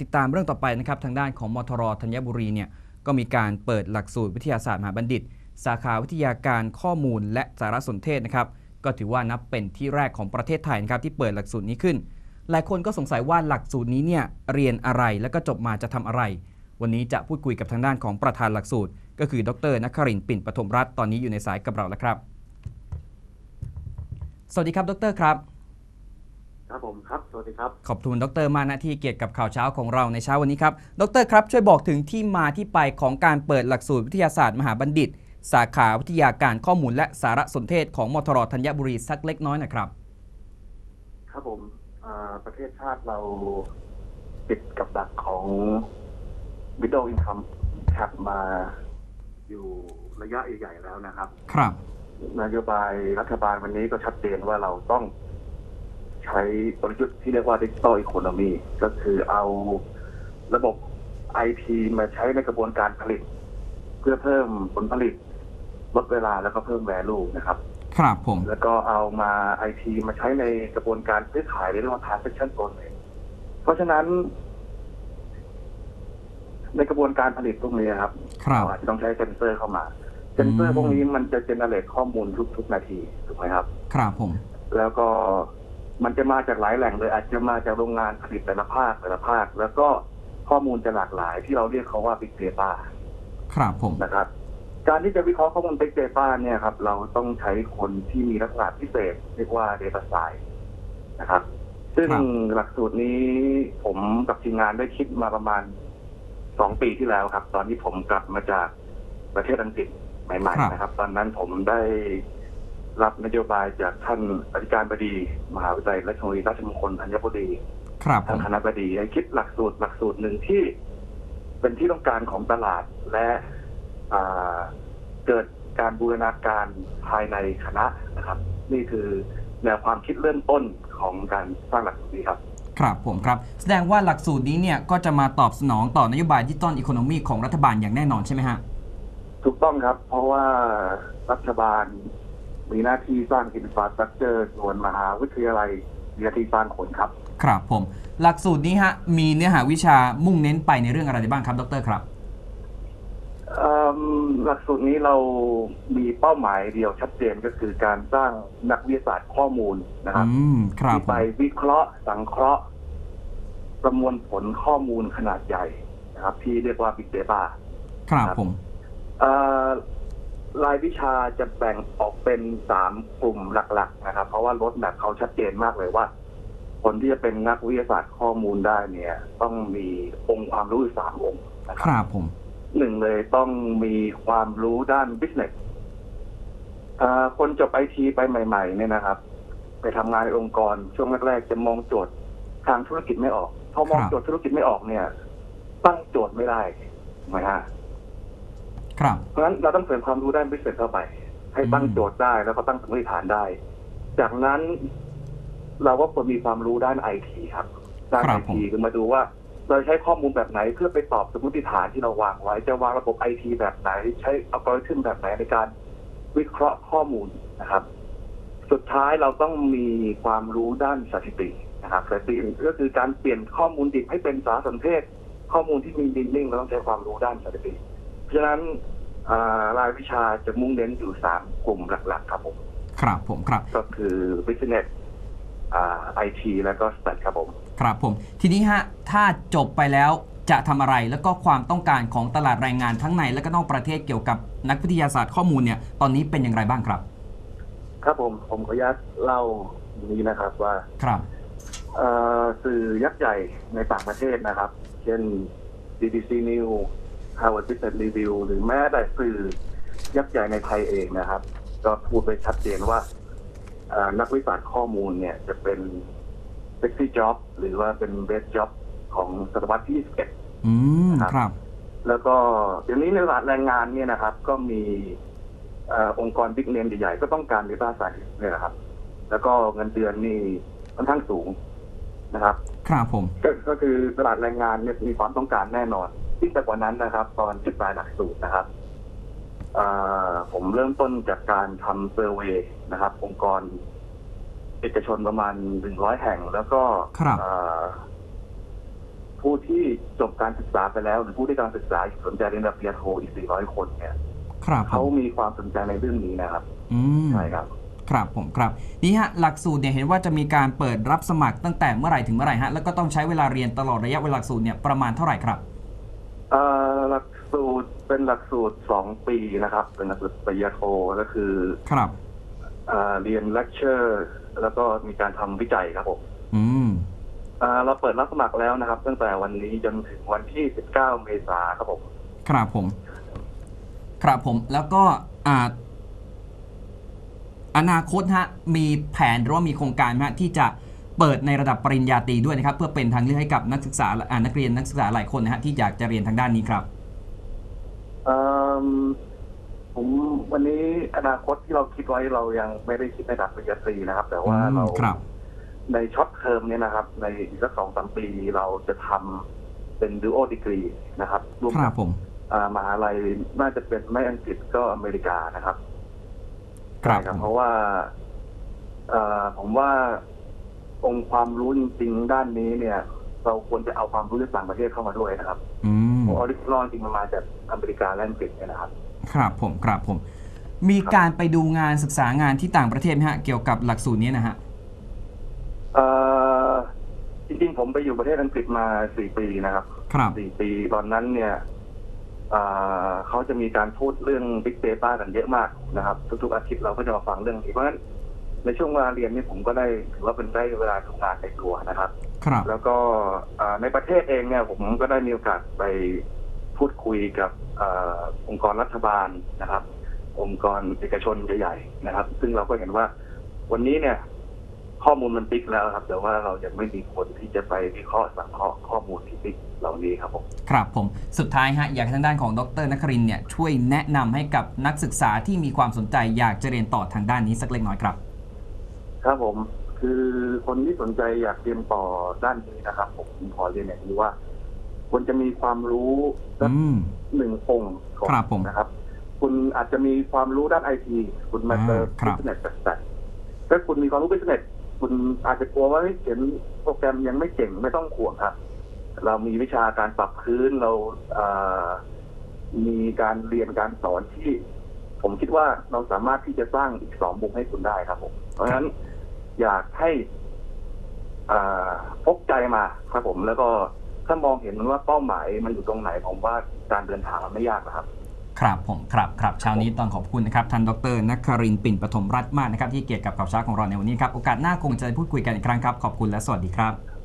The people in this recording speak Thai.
ติดตามเรื่องต่อไปนะครับทางด้านของมทรธัญบุรีเนี่ยก็มีการเปิดหลักสูตรวิทยาศาสตร์มหาบัณฑิต สาขาวิทยาการข้อมูลและสารสนเทศนะครับก็ถือว่านับเป็นที่แรกของประเทศไทยนะครับที่เปิดหลักสูตรนี้ขึ้น หลายคนก็สงสัยว่าหลักสูตรนี้เนี่ยเรียนอะไรแล้วก็จบมาจะทำอะไร วันนี้จะพูดคุยกับทางด้านของประธานหลักสูตร ก็คือ ดรนัครินปิ่นปฐมรัตน์ตอนนี้อยู่ในสายกับเราแล้วครับ สวัสดีครับ ดรครับ ครับผมครับ สวัสดีครับ ขอบคุณดรมากนะที่เกียรติกับข่าวเช้าของเราในเช้าวันนี้ครับ ดรครับ ช่วยบอกถึงที่มาที่ไปของการเปิดหลักสูตรวิทยาศาสตร์มหาบัณฑิต สาขาวิทยาการข้อมูลและสารสนเทศของมทรธัญบุรีสักเล็กน้อยหนะครับ ครับผมอ่าประเทศชาติเราติดกับดักของ Middle Income Cap มาอยู่ระยะใหญ่ๆแล้วนะครับ ครับ นโยบายรัฐบาลวันนี้ก็ชัดเจนว่าเราต้อง ใช้กลยุทธ์ที่เรียกว่า Digital Economy ก็คือเอาระบบไอทีมาใช้ในกระบวนการผลิต เพื่อเพิ่มผลผลิตลดเวลาแล้วก็เพิ่ม value นะครับ ครับผม แล้วก็เอามาไอทีมาใช้ในกระบวนการซื้อขายหรือเรียกว่า transaction process เพราะฉะนั้น ในกระบวนการผลิตพวกนี้ครับครับเราอาจจะต้องใช้เซนเซอร์เข้ามาเซนเซออืร์มพวกนี้มันจะเจเนเรตข้อมูลทุกๆนาทีถูกไหมครับ ครับผม แล้วก็ มันจะมาจากหลายแหล่งเลย อาจจะมาจากโรงงานผลิตแต่ละภาคแต่ละภาค แล้วก็ข้อมูลจะหลากหลาย ที่เราเรียกเขาว่า Big Data ครับผมนะครับ การที่จะวิเคราะห์ข้อมูล Big Data เนี่ยครับ เราต้องใช้คนที่มีลักษณะพิเศษ เรียกว่า Data Science นะครับ ซึ่งครับหลักสูตรนี้ผมกับทีมงานได้คิดมาประมาณสองปีที่แล้วครับ ตอนที่ผมกลับมาจากประเทศอังกฤษใหม่ ๆ นะครับ ตอนนั้นผมได้ รับนโยบายจากท่านอธิการบดี มหาวิทยาลัยราชมงคลราชมงคลธัญบุรีครับผทางมคณะบดีให้คิดหลักสูตรหลักสูตรหนึ่งที่ เป็นที่ต้องการของตลาดและอ่าเกิดการบูรณาการภายในคณะนะครับ นี่คือแนวความคิดเริ่มต้นของการสร้างหลักสูตรนี้ครับครับผมครับแสดงว่าหลักสูตรนี้เนี่ยก็จะมาตอบสนองต่อนโยบายดิจิตอลอีโคโนมีของรัฐบาลอย่างแน่นอนใช่ไหมฮะถูกต้องครับ เพราะว่ารัฐบาล มีหน้าที่สร้างอินฟราสตรักเจอร์ส่วนมหาวิทยาลัยมีหน้าที่สร้างคนครับ ครับผม หลักสูตรนี้ฮะมีเนื้อหาวิชามุ่งเน้นไปในเรื่องอะไรบ้างครับดรครับเอิ่มหลักสูตรนี้เรามีเป้าหมายเดียวชัดเจนก็คือการสร้างนักวิทยาศาสตร์ข้อมูลนะครับ อืมครับที่ผไปมวิเคราะห์สังเคราะห์ ประมวลผลข้อมูลขนาดใหญ่นะครับ ที่เรียกว่า Big Data ครับผม เอ่อ รายวิชาจะแบ่งออกเป็นสามกลุ่มหลัก ๆ นะครับ เพราะว่ารถแบบเขาชัดเจนมากเลยว่า คนที่จะเป็นนักวิทยาศาสตร์ข้อมูลได้เนี่ย ต้องมีองค์ความรู้อยู่สามองค์นะคครับรับผมหนึ่งเลยต้องมีความรู้ด้าน business เอ่อคนจบไอทีไปใหม่ ๆ เนี่ยนะครับ ไปทำงานในองค์กรช่วงแรกๆจะมองโจทย์ทางธุรกิจไม่ออกพอมองครับโจทย์ธุรกิจไม่ออกเนี่ย ตั้งโจทย์ไม่ได้ถูกไหมฮะ ครับ เพราะฉะนั้นเราต้องเสริมความรู้ด้าน business เข้าไป ให้ตั้งอืมโจทย์ได้แล้วก็ตั้งสมมติฐานได้ จากนั้น เราก็ควรมีความรู้ด้านไอทีครับด้านไอทีคือมาดูว่าเราใช้ข้อมูลแบบไหนเพื่อไปตอบสมมติฐานที่เราวางไว้ จะวางระบบไอทีแบบไหน ใช้อัลกอริทึมแบบไหนในการวิเคราะห์ข้อมูลนะครับ สุดท้ายเราต้องมีความรู้ด้านสถิตินะครับสถิติก็คือการเปลี่ยนข้อมูลดิบให้เป็นสารสนเทศ ข้อมูลที่มีดินนิ่งเราต้องใช้ความรู้ด้านสถิติ เพราะฉะนั้นอ่ารายวิชาจะมุ่งเน้นอยู่สามกลุ่มหลัก ๆ ครับผม ครับผมครับ ก็คือ business อ่า IT แล้วก็ stat ครับผม ครับผม ทีนี้ฮะ ถ้าจบไปแล้วจะทำอะไรแล้วก็ความต้องการของตลาดแรงงานทั้งในและก็นอกประเทศเกี่ยวกับนักวิทยาศาสตร์ข้อมูลเนี่ยตอนนี้เป็นอย่างไรบ้างครับ ครับผมผมขออนุญาตเล่าอย่างนี้นะครับว่าครับเอ่อสื่อยักษ์ใหญ่ในต่างประเทศนะครับ เช่น BBC News Harvard Business Review หรือแม้แต่สื่อยักษ์ใหญ่ในไทยเองนะครับ ก็พูดไปชัดเจนว่าเอ่อนักวิชาการข้อมูลเนี่ยจะเป็นเซ็กซี่จ็อบหรือว่าเป็นเบสจ็อบของศตวรรษที่21อืมครับครับ แล้วก็เดี๋ยวนี้ในตลาดแรงงานเนี่ยนะครับ ก็มีเอ่อองค์กรบิ๊กเนมใหญ่ๆก็ต้องการ Data Science เนี่ยนะครับ แล้วก็เงินเดือนนี่ค่อนข้างสูงนะครับ ครับผม ก็ก็คือตลาดแรงงานเนี่ยมีความต้องการแน่นอน ที่แต่กว่านั้นนะครับ ตอนจุดปลายหลักสูตรนะครับเอ่อผมเริ่มต้นจากการทำเซอร์เวย์นะครับ องค์กรเอกชนประมาณหนึ่งร้อยแห่ง แล้วก็ครับเอ่อผู้ที่จบการศึกษาไปแล้ว หรือผู้ที่กำลังศึกษาอยู่สนใจเรียนระดับปริญญาโทอีก400คนเนี่ยครับผเขามมีความสนใจในเรื่องนี้นะครับอืมใช่ครับ ครับผมครับนี่ฮะหลักสูตรเนี่ยเห็นว่าจะมีการเปิดรับสมัครตั้งแต่เมื่อไหร่ถึงเมื่อไหร่ฮะแล้วก็ต้องใช้เวลาเรียนตลอดระยะเวลาหลักสูตรเนี่ยประมาณเท่าไหร่ครับ เอ่อหลักสูตรเป็นหลักสูตรสองปีนะครับ เป็นหลักสูตรปริญญาโทก็คือครับ เอ่อเรียนเลคเชอร์ แล้วก็มีการทำวิจัยครับผมอืม เอ่อเราเปิดรับสมัครแล้วนะครับ ตั้งแต่วันนี้จนถึงวันที่ 19 เมษายนครับผม ครับผม ครับผม แล้วก็อ่าอนาคตฮะ มีแผนหรือว่ามีโครงการไหมฮะที่จะ เปิดในระดับปริญญาตรีด้วยนะครับ เพื่อเป็นทางเลือกให้กับนักศึกษาอ่านักเรียนนักศึกษาหลายคนนะฮะที่อยากจะเรียนทางด้านนี้ครับเอิ่มผมวันนี้อนาคตที่เราคิดไว้เรายังไม่ได้คิดในระดับปริญญาตรีนะครับ แต่ว่าอืมเราครับในช็อตเทอมเนี่ยนะครับ ในอีกสักสองสามปีเราจะทำเป็นดูโอดีกรีนะครับร่วมครักับบผมอ่ามหาลัยน่าจะเป็นไม่อังกฤษก็อเมริกานะครับครับใช่ผมเพราะว่าเอ่อผมว่า องค์ความรู้จริง ๆ ด้านนี้เนี่ย เราควรจะเอาความรู้จากต่างประเทศเข้ามาด้วยนะครับอืมเพราะออริจินอลจริงมันมาจากอเมริกาและอังกฤษเนี่ยนะครับ ครับผมครับผม มีการไปดูงานศึกษางานที่ต่างประเทศไหมฮะเกี่ยวกับหลักสูตรนี้นะฮะเอ่อจริงๆผมไปอยู่ประเทศอังกฤษมาสี่ปีนะครับครับสี่ปีตอนนั้นเนี่ยเอ่อเขาจะมีการพูดเรื่อง Big Data กันเยอะมากนะครับ ทุกๆอาทิตย์เราก็จะมาฟังเรื่องนี้เพราะฉะนั้น ในช่วงเวลาเรียนนี่ผมก็ได้ถือว่าเป็นได้เวลาทำงานในตัวนะครับ ครับ แล้วก็เอ่อในประเทศเองเนี่ยผมก็ได้มีโอกาสไปพูดคุยกับเออองค์กรรัฐบาลนะครับ องค์กรเอกชนใหญ่ๆนะครับ ซึ่งเราก็เห็นว่าวันนี้เนี่ย ข้อมูลมันติ๊กแล้วครับ แต่ว่าเรายังไม่มีคนที่จะไปวิเคราะห์สังเคราะห์ข้อมูลที่ติ๊กเหล่านี้ครับผม ครับผม สุดท้ายฮะ อยากให้ทางด้านของดรนครินทร์เนี่ยช่วยแนะนำให้กับนักศึกษาที่มีความสนใจอยากจะเรียนต่อทางด้านนี้สักเล็กน้อยครับ ครับผม คือคนที่สนใจอยากเรียนต่อด้านนี้นะครับ ผมขอเรียนอย่างนี้ว่าควรจะมีความรู้สักอืม หนึ่งองค์ก่อนครับผมนะครับ คุณอาจจะมีความรู้ด้านไอทีคุณมาเจออ่าครับบิสเนสแต่ถ้าคุณมีความรู้บิสเนสคุณอาจจะกลัวว่าเฮ้ยเขียนโปรแกรมยังไม่เก่งไม่ต้องห่วงครับ เรามีวิชาการปรับพื้นเราเอ่อมีการเรียนการสอนที่ ผมคิดว่าเราสามารถที่จะสร้างอีกสองมุมให้คุณได้ครับผม เพราะฉะนั้น อยากให้อ่าพกใจมาครับผม แล้วก็ถ้ามองเห็นว่าเป้าหมายมันอยู่ตรงไหนผมว่าการเดินทางมันไม่ยากนะครับครับผมครับครับเช้านี้ต้องขอบคุณนะครับท่านดรนครินทร์ปิ่นปฐมรัตน์มากนะครับที่เกียรติกับข่าวเช้าของเราในวันนี้ครับโอกาสหน้าคงจะได้พูดคุยกันอีกครั้งครับขอบคุณและสวัสดีครับ